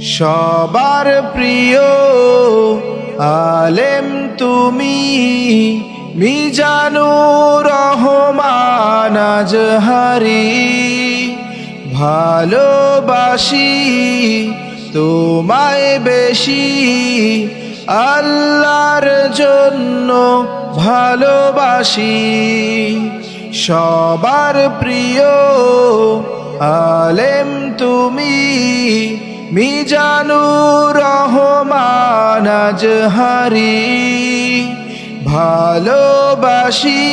সবার প্রিয় আলেম তুমি মিজানু রহমান আজহারি ভালোবাসি তোমায় বেশি, আল্লাহর জন্য ভালোবাসি। সবার প্রিয় আলেম তুমি মিজানু রহমান আজহারি ভালোবাসি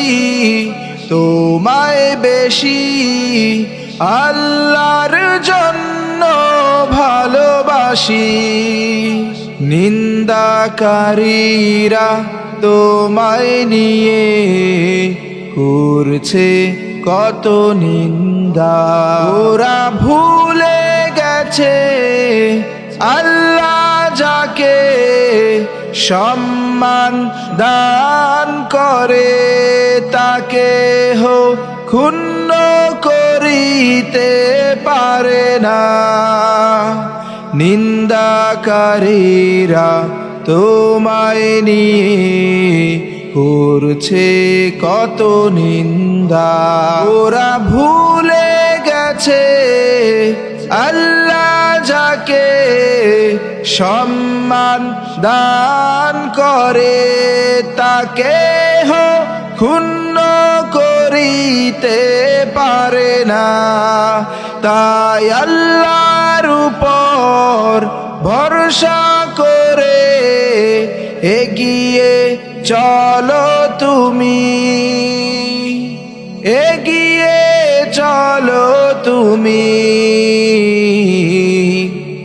তোমায় বেশি। আল্লাহর জন্য ভালোবাসি, নিন্দাকারীরা তোমায় নিয়ে করছে কত নিন্দা। ওরা ভুলে গেছে আল্লাহ যাকে সম্মান দান করে, তাকে হো ক্ষুণ্ণ করিতে পারে না। নিন্দাকারীরা তোমায় নিয়ে করছে কত নিন্দা। ওরা ভুলে গেছে আল্লাহ সম্মান দান করে, তাকে ক্ষুণ্ণ করিতে পারে না। তাই আল্লাহর উপর ভরসা করে এগিয়ে চলো তুমি। এগিয়ে চলো তুমি।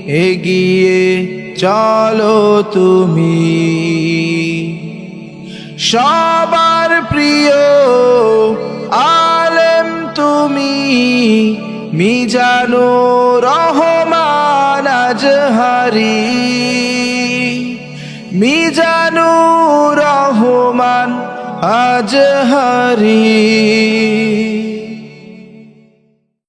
এগিয়ে চলো তুমি। সবার প্রিয় আলেম তুমি মিজানু রহমান আজহারি। মিজানু রহমান আজহারি।